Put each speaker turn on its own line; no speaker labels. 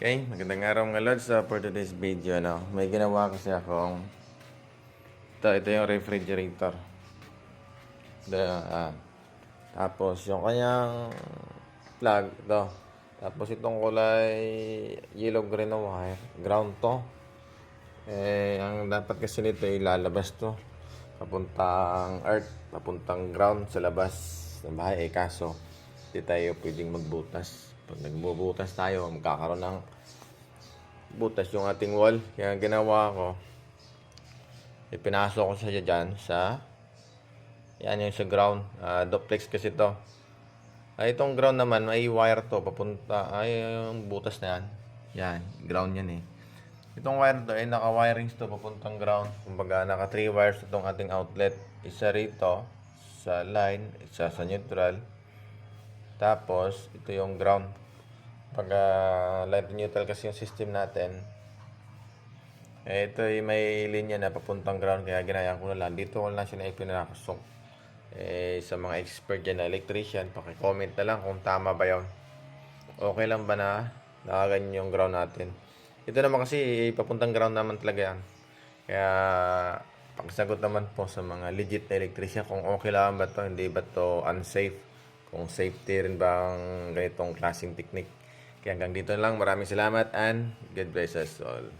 Okay, magandang araw mga lods. So, for today's video, no, may ginawa kasi akong ito, ito yung refrigerator. The, ah, tapos yung kanyang plug, ito. Tapos itong kulay yellow green wire, ground to. Eh, ang dapat kasi nito ay lalabas to. Papuntang earth, papuntang ground sa labas ng bahay. Eh, kaso, hindi tayo pwedeng magbutas. Pag nagbubutas tayo, magkakaroon ng butas yung ating wall. Kaya ginawa ko, ipinasok ko siya dyan sa yan yung sa ground. Ah, duplex kasi to. Ay, itong ground naman, may wire to. Papunta, ay, yung butas na yan. Yan, ground yan eh. Itong wire to, ay naka-wirings to papuntang ground. Kumbaga, naka 3 wires itong ating outlet. Isa rito sa line, isa sa neutral. Tapos, ito yung ground. Pag uh, light neutral kasi yung system natin, eh, ito ay may linya na papuntang ground kaya ginaya ko na lang. Dito ko lang siya na ipinakasok. Eh, sa mga expert dyan na electrician, pakicomment na lang kung tama ba yun. Okay lang ba na nakaganyan yung ground natin. Ito naman kasi papuntang ground naman talaga yan. Kaya pakisagot naman po sa mga legit na electrician kung okay lang ba to, hindi ba to unsafe. Kung safety rin ba ang ganitong klaseng technique. Kaya hanggang dito lang. Maraming salamat and God bless us all.